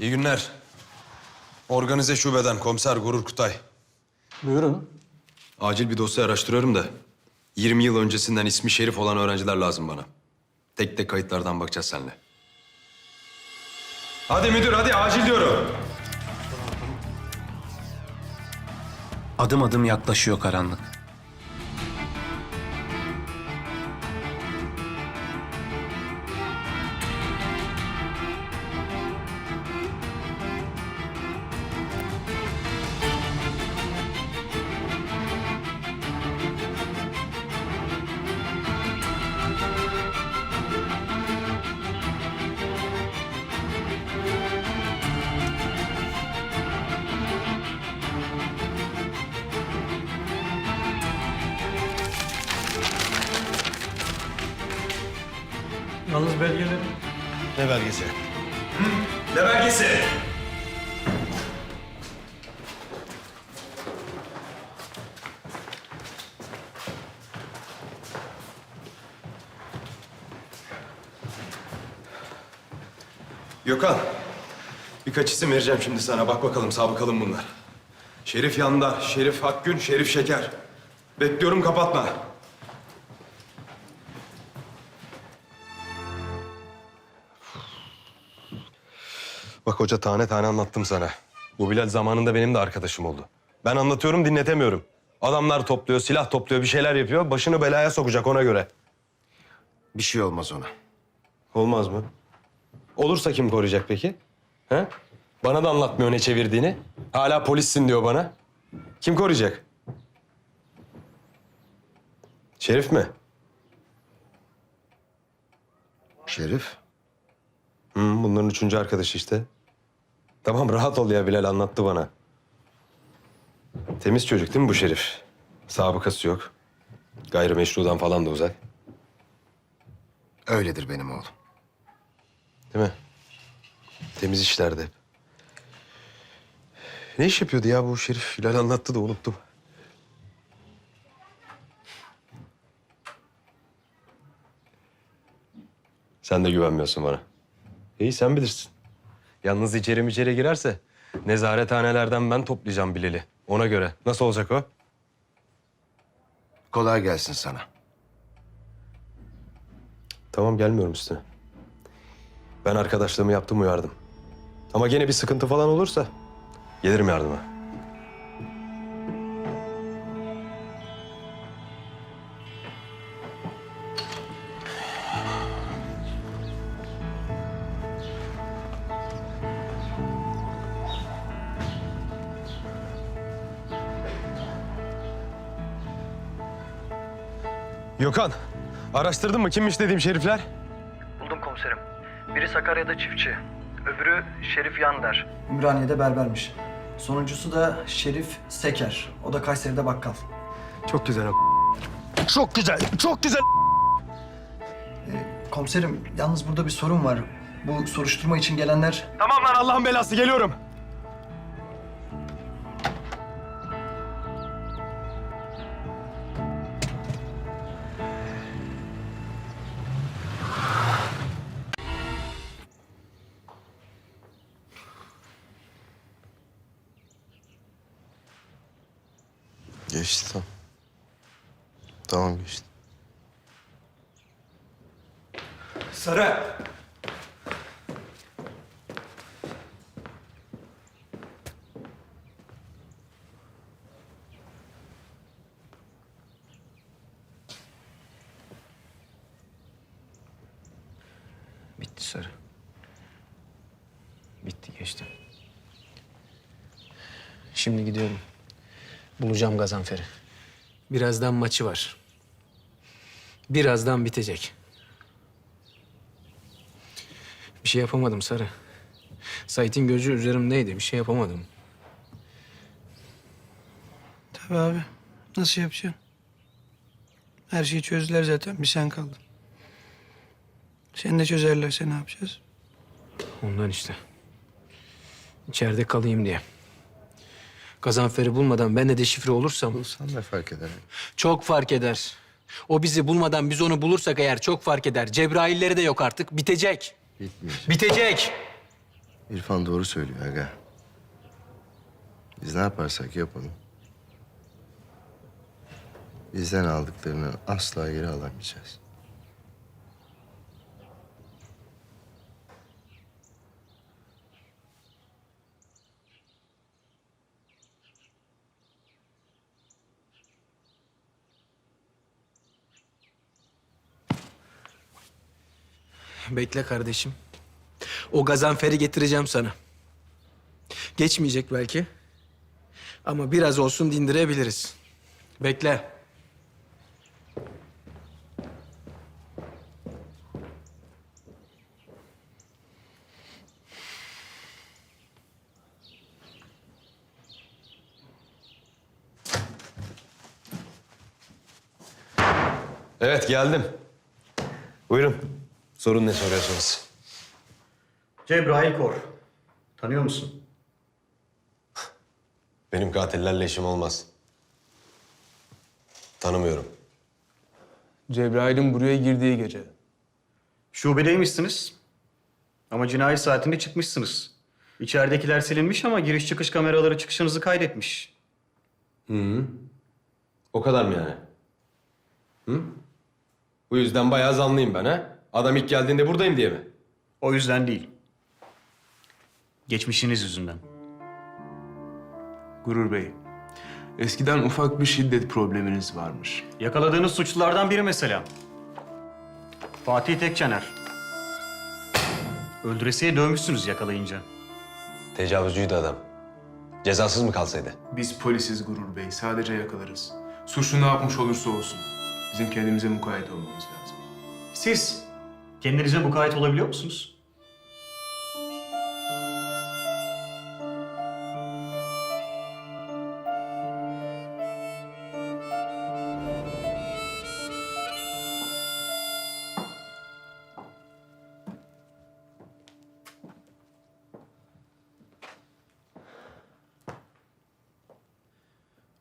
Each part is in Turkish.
İyi günler. Organize şubeden komiser Gurur Kutay. Buyurun. Acil bir dosya araştırıyorum da 20 yıl öncesinden ismi Şerif olan öğrenciler lazım bana. Tek tek kayıtlardan bakacağız seninle. Hadi müdür hadi acil diyorum. Adım adım yaklaşıyor karanlık. Yalnız belgeleri... Ne belgesi? Ne belgesi? Gökhan, birkaç isim vereceğim şimdi sana. Bak bakalım, sabıkalım bunlar. Şerif Yanda, Şerif Akgün, Şerif Şeker. Bekliyorum, kapatma. Bak hoca tane tane anlattım sana. Bu Bilal zamanında benim de arkadaşım oldu. Ben anlatıyorum dinletemiyorum. Adamlar topluyor, silah topluyor, bir şeyler yapıyor. Başını belaya sokacak ona göre. Bir şey olmaz ona. Olmaz mı? Olursa kim koruyacak peki? He? Bana da anlatmıyor ne çevirdiğini. Hala polissin diyor bana. Kim koruyacak? Şerif mi? Şerif, Hı, bunların üçüncü arkadaşı işte. Tamam rahat ol ya Bilal anlattı bana. Temiz çocuk değil mi bu Şerif? Sabıkası yok. Gayrimeşrudan falan da uzak. öyledir benim oğlum. Değil mi? Temiz işlerde hep. Ne iş yapıyordu ya bu Şerif? Bilal anlattı da unuttum. Sen de güvenmiyorsun bana. İyi sen bilirsin. Yalnız içeri içeri girerse nezarethanelerden ben toplayacağım Bilal'i. Ona göre. Nasıl olacak o? Kolay gelsin sana. Tamam gelmiyorum üstüne. Ben arkadaşlığımı yaptım uyardım. Ama gene bir sıkıntı falan olursa gelirim yardıma. Gökhan, araştırdın mı kimmiş dediğim şerifler? Buldum komiserim. Biri Sakarya'da çiftçi. Öbürü Şerif Yander. Ümraniye'de berbermiş. Sonuncusu da Şerif Seker. O da Kayseri'de bakkal. Çok güzel o. Çok güzel, çok güzel. Komiserim yalnız burada bir sorun var. Bu soruşturma için gelenler Tamam lan Allah'ın belası geliyorum. Sarı. Bitti geçti. Şimdi gidiyorum. Bulacağım Gazanfer'i. Birazdan maçı var. Birazdan bitecek. Bir şey yapamadım Sarı. Sait'in gözü üzerimdeydi. Bir şey yapamadım. Tabii abi. Nasıl yapacaksın? Her şeyi çözdüler zaten. Bir sen kaldın. Seni de çözerlerse ne yapacağız? Ondan işte. İçeride kalayım diye. Gazanfer'i bulmadan ben de deşifre olursam Sen ne fark eder? çok fark eder. O bizi bulmadan biz onu bulursak eğer çok fark eder. Cebrailleri de yok artık. Bitecek. Bitmeyecek. Bitecek. İrfan doğru söylüyor aga. Biz ne yaparsak yapalım. Bizden aldıklarını asla geri alamayacağız. Bekle kardeşim. O gazanferi getireceğim sana. Geçmeyecek belki. Ama biraz olsun dindirebiliriz. Bekle. Evet geldim. Buyurun. Sorun ne soruyorsunuz? Cebrail Kor. Tanıyor musun? Benim katillerle işim olmaz. Tanımıyorum. Cebrail'in buraya girdiği gece. Şubedeymişsiniz. Ama cinayet saatinde çıkmışsınız. İçeridekiler silinmiş ama giriş çıkış kameraları çıkışınızı kaydetmiş. O kadar mı yani? Hı? Bu yüzden bayağı zanlıyım ben ha? Adam ilk geldiğinde buradayım diye mi? O yüzden değil. Geçmişiniz yüzünden. Gurur Bey, eskiden ufak bir şiddet probleminiz varmış. Yakaladığınız suçlulardan biri mesela. Fatih Tekçener. Öldüresiye dövmüşsünüz yakalayınca. Tecavüzcüydü adam. Cezasız mı kalsaydı? Biz polisiz Gurur Bey, sadece yakalarız. Suçlu ne yapmış olursa olsun. Bizim kendimize mukayyet olmamız lazım. Siz kendinize mukayyet olabiliyor musunuz?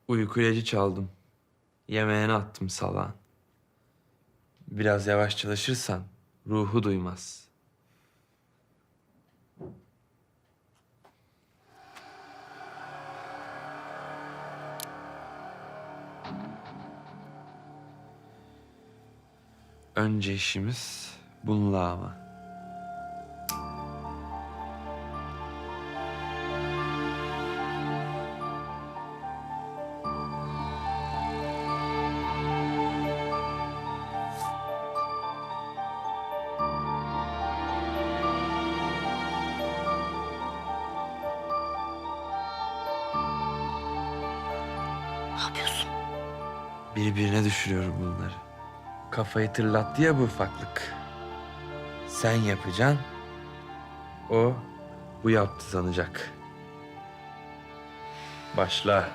Uyku ilacı çaldım. Yemeğini attım salağın. Biraz yavaş çalışırsan ruhu duymaz. Önce işimiz bununla ama. Kafayı tırlattı ya bu ufaklık. Sen yapacaksın. O bu yaptı sanacak. Başla.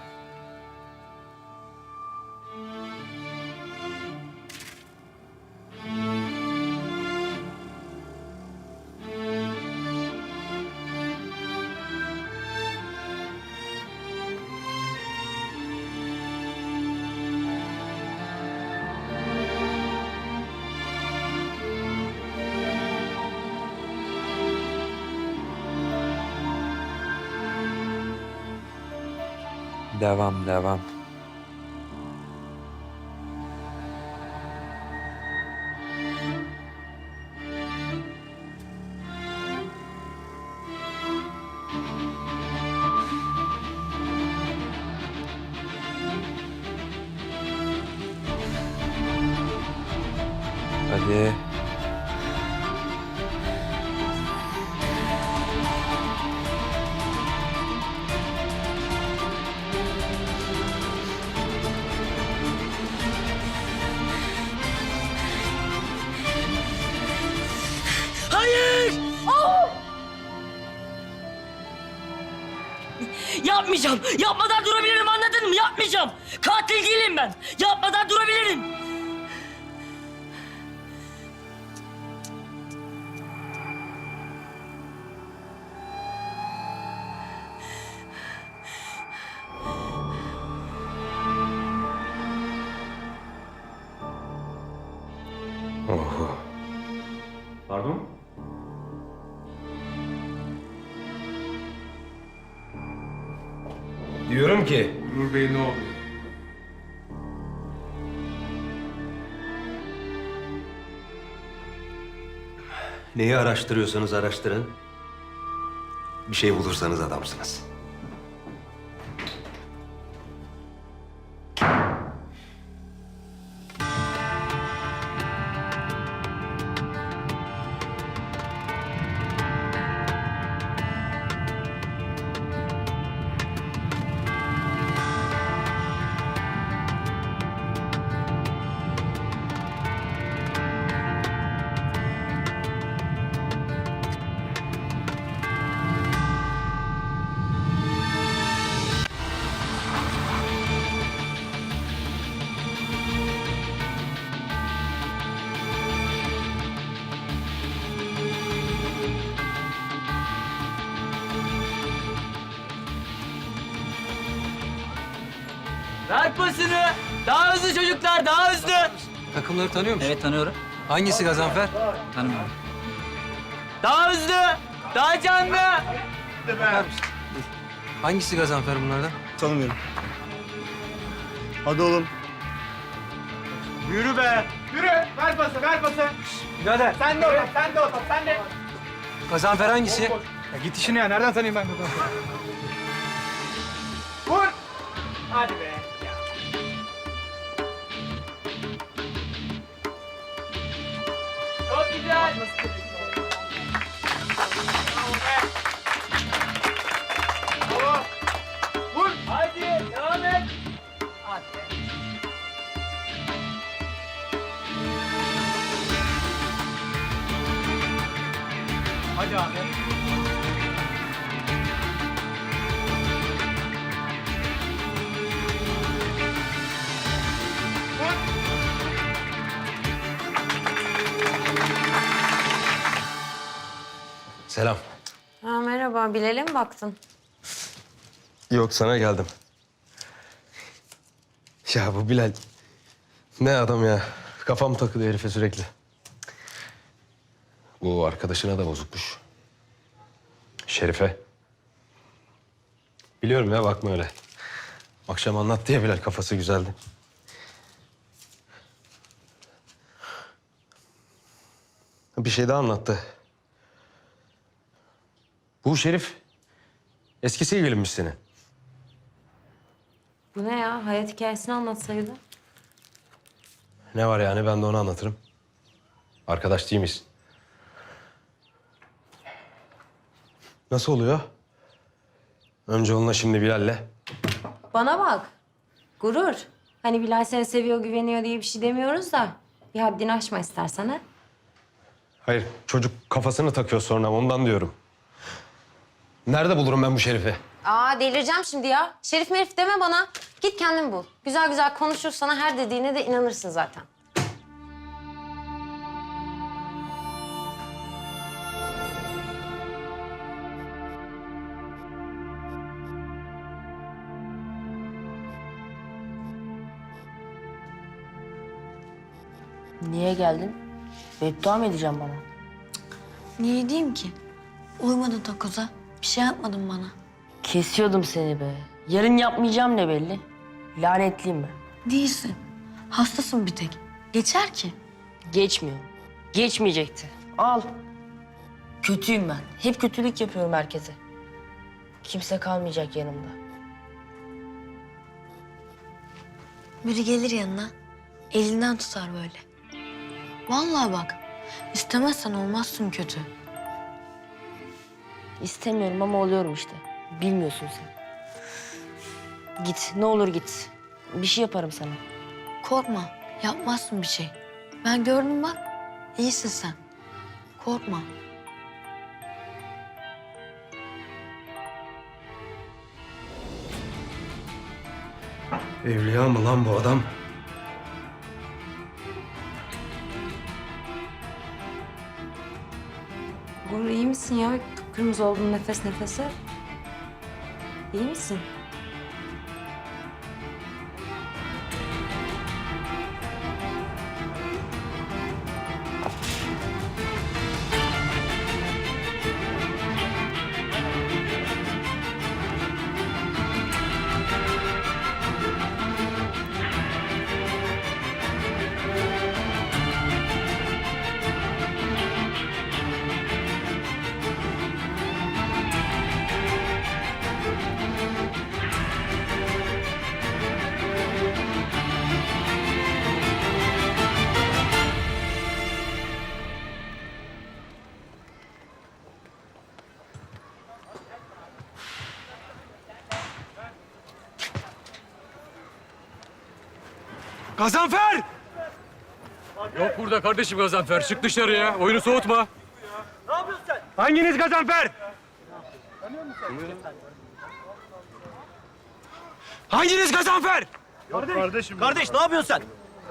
Devam, devam. Yapmayacağım. Yapmadan durabilirim anladın mı? Yapmayacağım. Katil değilim ben. Yapmadan durabilirim. Neyi araştırıyorsanız araştırın. Bir şey bulursanız adamsınız. Ver pasını. Daha hızlı çocuklar daha hızlı. Takımları tanıyor musun? Evet tanıyorum. Hangisi Gazanfer? Tanımıyorum. Daha hızlı. Daha canlı. Bakar mısın? Hangisi Gazanfer bunlardan? Tanımıyorum. Hadi oğlum. Yürü be. Gazanfer hangisi? Git işine ya. Nereden tanıyayım ben bunu? Çok güzel. Hadi devam et. Selam. Ha, merhaba, Bilal'e mi baktın? Yok sana geldim. Ya bu Bilal ne adam ya. Kafam takılıyor herife sürekli. Bu arkadaşına da bozukmuş. Şerife. Biliyorum ya bakma öyle. Akşam anlattı ya Bilal kafası güzeldi. Bir şey daha anlattı. Bu Şerif eski sevgilimmiş senin. Bu ne ya? Hayat hikayesini anlatsaydı. Ne var yani ben de onu anlatırım. Arkadaş değil miyiz? Nasıl oluyor? Önce onunla şimdi Bilal'le. Bana bak. Gurur. Hani Bilal seni seviyor, güveniyor diye bir şey demiyoruz da... ...bir haddini aşma istersen ha. Hayır çocuk kafasını takıyor sonra ondan diyorum. Nerede bulurum ben bu Şerif'i? Aa delireceğim şimdi ya. Şerif merif deme bana. Git kendin bul. Güzel güzel konuşur sana her dediğine de inanırsın zaten. Niye geldin? Beddua mı edeceğim bana? Niye diyeyim ki? Uymadın takoza. Bir şey yapmadın bana. Kesiyordum seni be. Yarın yapmayacağım ne belli? Lanetliyim ben. Değilsin. Hastasın bir tek. Geçer ki. Geçmiyor. Geçmeyecekti. Al. Kötüyüm ben. Hep kötülük yapıyorum herkese. Kimse kalmayacak yanımda. Biri gelir yanına, elinden tutar böyle. Vallahi bak, istemezsen olmazsın kötü. İstemiyorum ama oluyorum işte. Bilmiyorsun sen. Git, ne olur git. Bir şey yaparım sana. Korkma, yapmazsın bir şey. Ben gördüm bak, iyisin sen. Korkma. Evliya mı lan bu adam? Gurur iyi misin ya? Kıpkırmızı oldun nefes nefese. İyi misin? Gazanfer! Yok burada kardeşim Gazanfer. Çık dışarıya. Oyunu soğutma. Ne yapıyorsun sen? Hanginiz Gazanfer? Hanginiz Gazanfer? Kardeş ne yapıyorsun sen?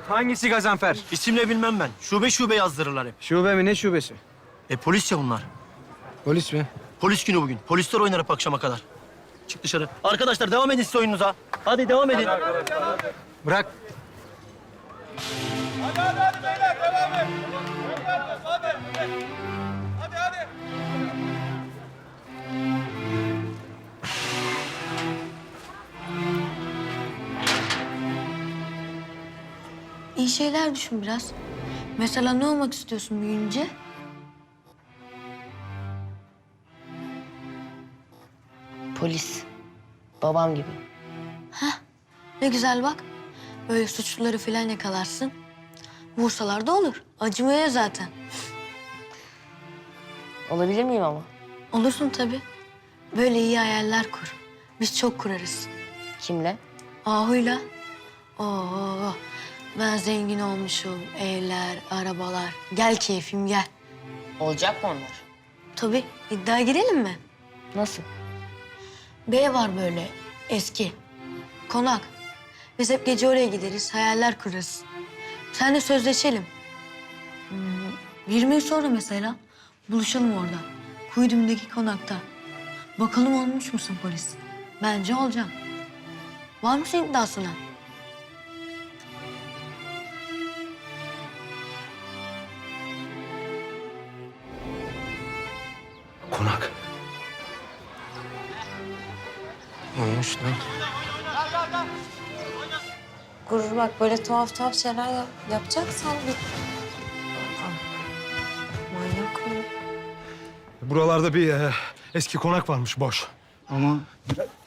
Hangisi Gazanfer? İsimle bilmem ben. Şube şube yazdırırlar hep. Şube mi? Ne şubesi? E polis ya bunlar. Polis mi? Polis günü bugün. Polisler oynar hep akşama kadar. Çık dışarı. Arkadaşlar devam edin siz oyununuza. Hadi devam edin. Bırak. İyi şeyler düşün biraz. Mesela ne olmak istiyorsun büyüyünce? Polis. Babam gibi. Heh, ne güzel bak. Böyle suçluları falan yakalarsın. Vursalar da olur. Acımıyor zaten. Olabilir miyim ama? Olursun tabii. Böyle iyi hayaller kur. Biz çok kurarız. Kimle? Ahu'yla. Oo, ben zengin olmuşum. Evler, arabalar. Gel keyfim gel. Olacak mı onlar? Tabii. iddia girelim mi? Nasıl? Ev var böyle eski. Konak. Biz hep gece oraya gideriz, hayaller kurarız. Sen de sözleşelim. Hmm, 20 yıl sonra mesela buluşalım orada. Kuyudum'daki konakta. Bakalım olmuş musun polis? Bence olacağım. Var mısın iddiasına? Konak. Olmuş lan. Gurur bak böyle tuhaf tuhaf şeyler yap yapacaksan bir... Ah, Manyak mı? Buralarda bir e, eski konak varmış boş. Ama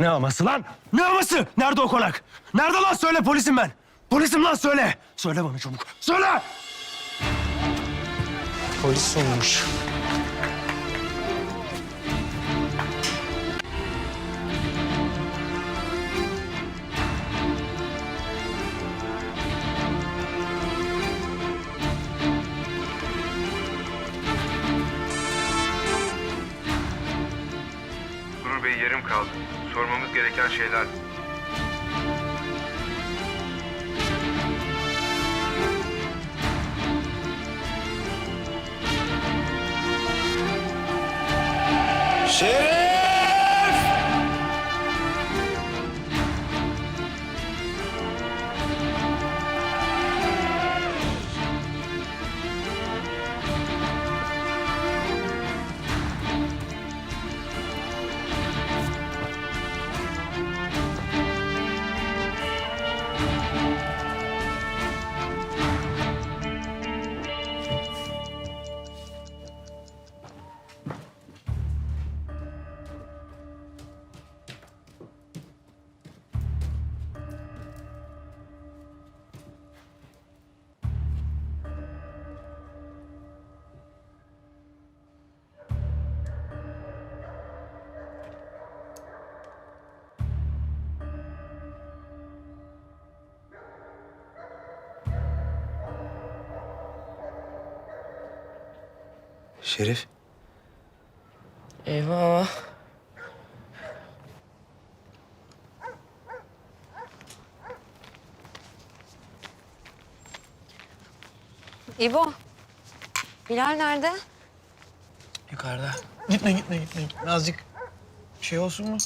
Ne aması lan? Ne aması? Nerede o konak? Nerede lan söyle polisim ben. Polisim lan söyle. Söyle bana çabuk. Söyle. Polis olmuş. Yarım kaldı. Sormamız gereken şeyler. Şerif. Eyvah. İbo. Bilal nerede? Yukarıda. Gitme gitme gitme. gitme. Azıcık şey olsun mu?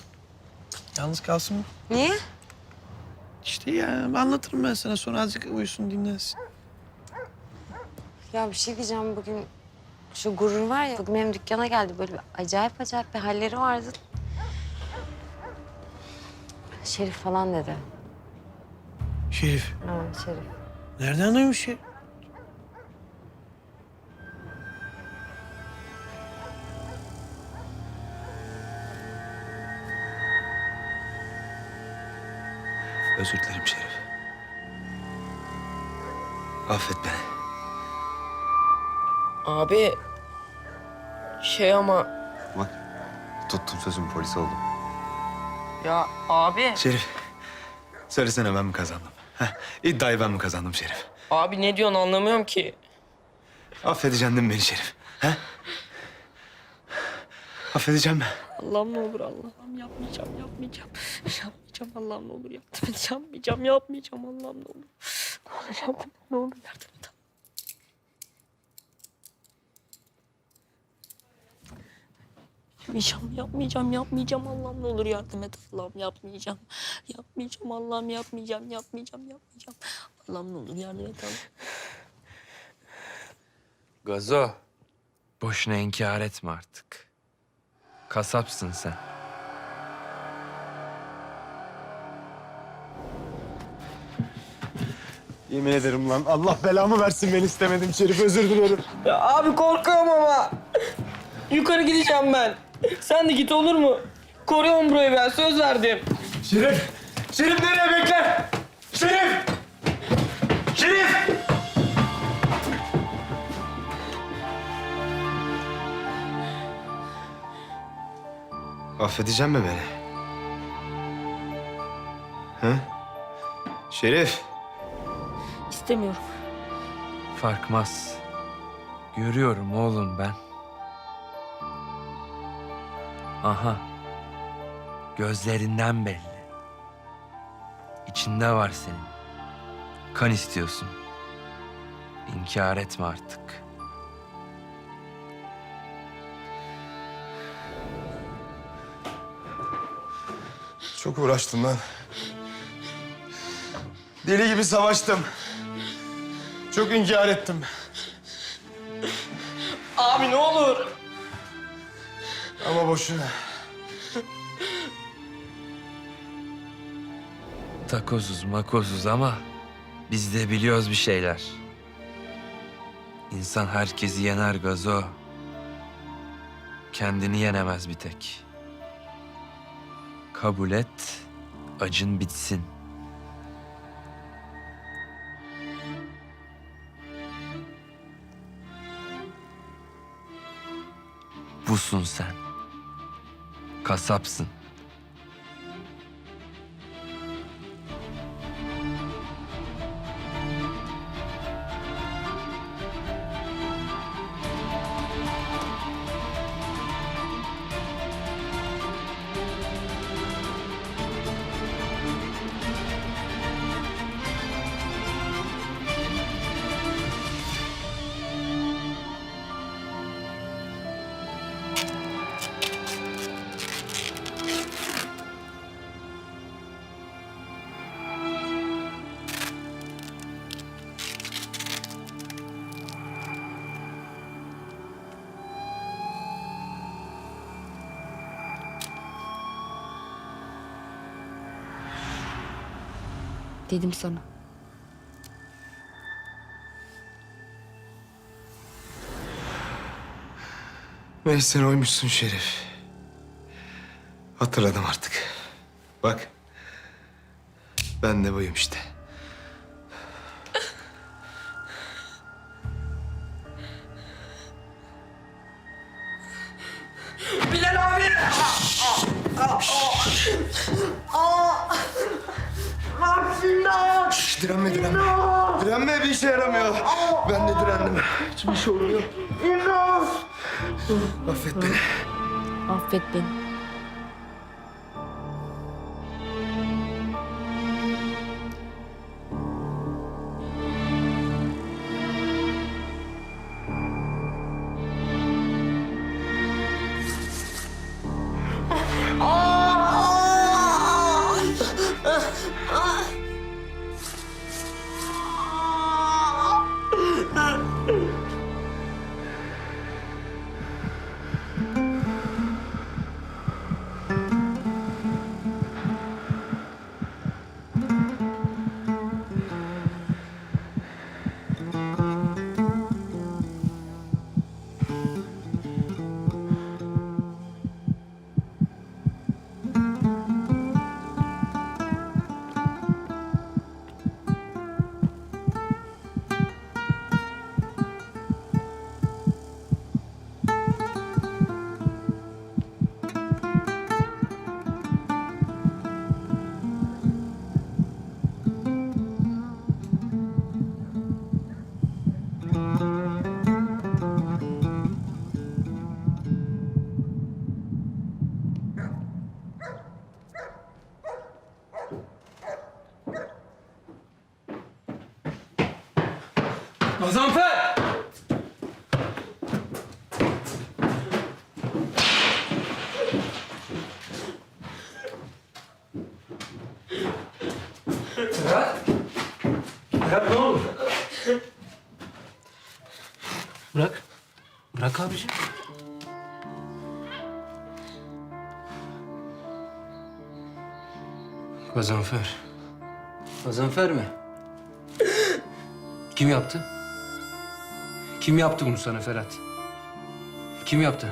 Yalnız kalsın mı? Niye? İşte ya anlatırım ben sana sonra azıcık uyusun dinlensin. Ya bir şey diyeceğim bugün. Şu gurur var ya bugün benim dükkana geldi. Böyle bir acayip acayip bir halleri vardı. Şerif falan dedi. Şerif. Ha, Şerif. Nereden duymuş ya? Özür dilerim Şerif. Affet beni. Abi şey ama Bak tuttum sözümü polis oldum. ya abi Şerif söylesene ben mi kazandım? İddiayı ben mi kazandım Şerif? Abi ne diyorsun anlamıyorum ki. Affedeceksin değil mi beni Şerif? He? Affedeceğim mi? Allah'ım ne olur Allah'ım yapmayacağım yapmayacağım. Yapmayacağım Allah'ım ne olur et. Yapmayacağım yapmayacağım Allah'ım ne olur. Ne olur yardım et ne olur yardım et. Yapmayacağım, yapmayacağım, yapmayacağım. Allah'ım ne olur yardım et. Allah'ım yapmayacağım. Yapmayacağım Allah'ım yapmayacağım, yapmayacağım, yapmayacağım. Allah'ım ne olur yardım et. Allah'ım. Gazo. Boşuna inkar etme artık. Kasapsın sen. Yemin ederim lan. Allah belamı versin ben istemedim Şerif. Özür dilerim. Ya abi korkuyorum ama. Yukarı gideceğim ben. Sen de git olur mu? Koruyorum burayı ben söz verdim. Şerif! Şerif nereye bekle? Şerif! Şerif! Affedecek mi beni? Hı? Şerif! İstemiyorum. Farkmaz. Görüyorum oğlum ben. Aha. Gözlerinden belli. İçinde var senin. Kan istiyorsun. İnkar etme artık. Çok uğraştım lan. Deli gibi savaştım. Çok inkar ettim. Abi ne olur. Ama boşuna. Takozuz makozuz ama biz de biliyoruz bir şeyler. İnsan herkesi yener gazo. Kendini yenemez bir tek. Kabul et, acın bitsin. Busun sen. Kasapsın. Dedim sana. Meğer sen oymuşsun Şerif. Hatırladım artık. Bak. Ben de buyum işte. Direnme direnme. Direnme bir işe yaramıyor. Ben de direndim. Hiçbir şey olmuyor. Affet beni. Affet beni. Gazanfer. Gazanfer mi? Kim yaptı? Kim yaptı bunu sana Ferhat? Kim yaptı?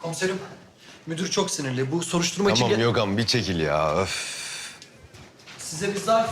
Komiserim, müdür çok sinirli. Bu soruşturma için... Tamam gel- Yogan bir çekil ya. Öf. Size bir zarf